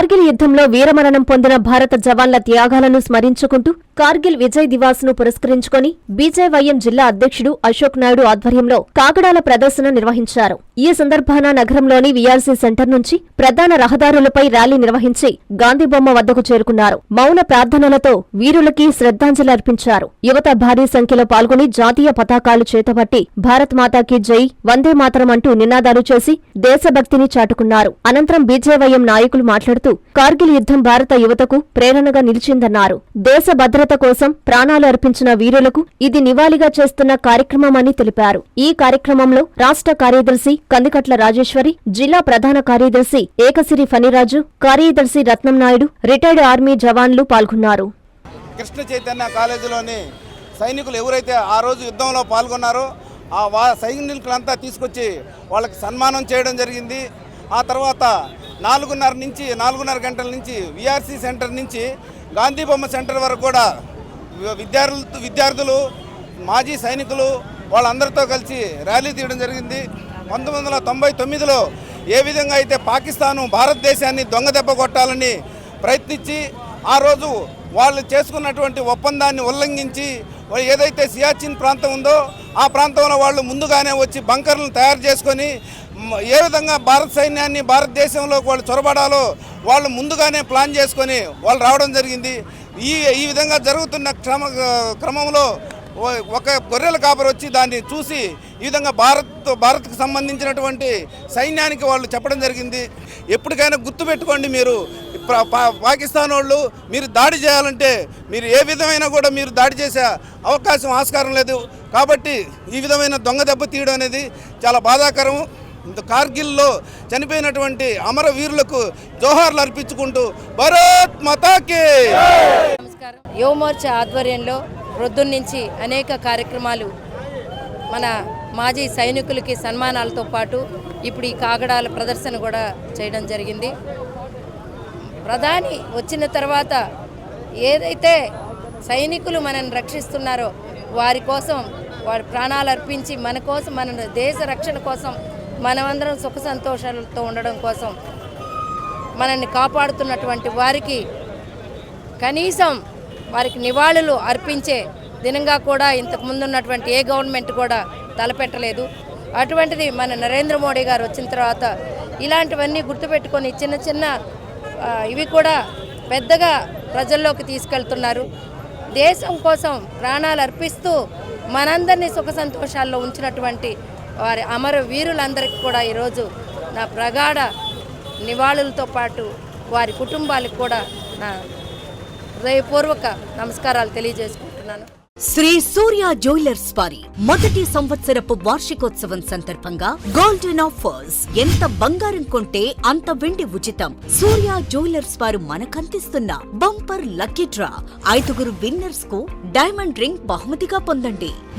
కార్గిల్ యుద్ధంలో వీరమరణం పొందిన భారత జవాన్ల త్యాగాలను స్మరించుకుంటూ కార్గిల్ విజయ్ దివాస్ను పురస్కరించుకొని బీజేవైఎం జిల్లా అధ్యక్షుడు అశోక్ నాయుడు ఆధ్వర్యంలో కాగడాల ప్రదర్శన నిర్వహించారు. ఈ సందర్భాన నగరంలోని వీఆర్సీ సెంటర్ నుంచి ప్రధాన రహదారులపై ర్యాలీ నిర్వహించి గాంధీబొమ్మ వద్దకు చేరుకున్నారు. మౌన ప్రార్థనలతో వీరులకి శ్రద్ధాంజలి అర్పించారు. యువత భారీ సంఖ్యలో పాల్గొని జాతీయ పతాకాలు చేతబట్టి భారత్ మాతాకి జై వందే మాతరం అంటూ నినాదాలు చేసి దేశభక్తిని చాటుకున్నారు. అనంతరం బీజేవైఎం నాయకులు మాట్లాడుతూ కార్గిల్ యుద్ధం భారత యువతకు ప్రేరణగా నిలిచిందన్నారు. దేశ భద్రత కోసం ప్రాణాలు అర్పించిన వీరులకు ఇది నివాళిగా చేస్తున్న కార్యక్రమమని తెలిపారు. ఈ కార్యక్రమంలో రాష్ట్ర కార్యదర్శి కందికట్ల రాజేశ్వరి జిల్లా ప్రధాన కార్యదర్శి ఏకసిరి ఫణిరాజు కార్యదర్శి రత్నం నాయుడు రిటైర్డ్ ఆర్మీ జవాన్లు పాల్గొన్నారు. కృష్ణ చైతన్య కాలేజీలోని సైనికులు ఎవరైతే ఆ రోజు యుద్ధంలో పాల్గొన్నారో ఆ వా సైనికులంతా తీసుకొచ్చి వాళ్ళకి సన్మానం చేయడం జరిగింది. ఆ తర్వాత నాలుగున్నర నుంచి నాలుగున్నర గంటల నుంచి విఆర్సీ సెంటర్ నుంచి గాంధీ బొమ్మ సెంటర్ వరకు కూడా విద్యార్థులు విద్యార్థులు మాజీ సైనికులు వాళ్ళందరితో కలిసి ర్యాలీ తీయడం జరిగింది. పంతొమ్మిది వందల తొంభై తొమ్మిదిలో ఏ విధంగా అయితే పాకిస్తాను భారతదేశాన్ని దొంగ దెబ్బ కొట్టాలని ప్రయత్నించి ఆ రోజు వాళ్ళు చేసుకున్నటువంటి ఒప్పందాన్ని ఉల్లంఘించి ఏదైతే సియాచిన్ ప్రాంతం ఉందో ఆ ప్రాంతంలో వాళ్ళు ముందుగానే వచ్చి బంకర్లను తయారు చేసుకొని ఏ విధంగా భారత సైన్యాన్ని భారతదేశంలోకి వాళ్ళు చొరబడాలో వాళ్ళు ముందుగానే ప్లాన్ చేసుకొని వాళ్ళు రావడం జరిగింది. ఈ ఈ విధంగా జరుగుతున్న క్రమ క్రమంలో ఓ- ఒక గొర్రెల కాపరి వచ్చి దాన్ని చూసి ఈ విధంగా భారత్ భారత్కు సంబంధించినటువంటి సైన్యానికి వాళ్ళు చెప్పడం జరిగింది. ఎప్పటికైనా గుర్తుపెట్టుకోండి మీరు పా- పాకిస్తాన్ వాళ్ళు మీరు దాడి చేయాలంటే మీరు ఏ విధమైన కూడా మీరు దాడి చేసే అవకాశం ఆస్కారం లేదు. కాబట్టి ఈ విధమైన దొంగ దెబ్బ తీయడం అనేది చాలా బాధాకరం కార్గిల్లో చనిపోయినటువంటి అమరవీరులకు జోహార్లు అర్పించుకుంటూ భారత్ మతాకి! నమస్కారం. యువమోర్చా ఆధ్వర్యంలో ప్రొద్దున్నుంచి అనేక కార్యక్రమాలు మన మాజీ సైనికులకి సన్మానాలతో పాటు ఇప్పుడు ఈ కాగడాల ప్రదర్శన కూడా చేయడం జరిగింది. ప్రధాని వచ్చిన తర్వాత ఏదైతే సైనికులు మనల్ని రక్షిస్తున్నారో వారి కోసం వారి ప్రాణాలు అర్పించి మన కోసం మన దేశ రక్షణ కోసం మనమందరం సుఖ సంతోషాలతో ఉండడం కోసం మనల్ని కాపాడుతున్నటువంటి వారికి కనీసం వారికి నివాళులు అర్పించే దినంగా కూడా ఇంతకు ముందున్నటువంటి ఏ గవర్నమెంట్ కూడా తలపెట్టలేదు. అటువంటిది మన నరేంద్ర మోడీ గారు వచ్చిన తర్వాత ఇలాంటివన్నీ గుర్తుపెట్టుకొని చిన్న చిన్న ఇవి కూడా పెద్దగా ప్రజల్లోకి తీసుకెళ్తున్నారు. దేశం కోసం ప్రాణాలు అర్పిస్తూ మనందరినీ సుఖ సంతోషాల్లో ఉంచినటువంటి వారి అమర వీరులందరికీ కూడా ఈరోజు నా ప్రగాఢ నివాళులతో పాటు వారి కుటుంబాలకు కూడా నా హృదయపూర్వక నమస్కారాలు తెలియజేసుకుంటున్నాను. శ్రీ సూర్య జ్యువెలర్స్ వారి మొదటి సంవత్సరపు వార్షికోత్సవం సందర్భంగా గోల్డెన్ ఆఫర్స్ ఎంత బంగారం కొంటే అంత వెండి ఉచితం. సూర్య జ్యువెలర్స్ వారు మనకందిస్తున్న బంపర్ లక్కీ డ్రా. ఐదుగురు విన్నర్స్కు డైమండ్ రింగ్ బహుమతిగా పొందండి.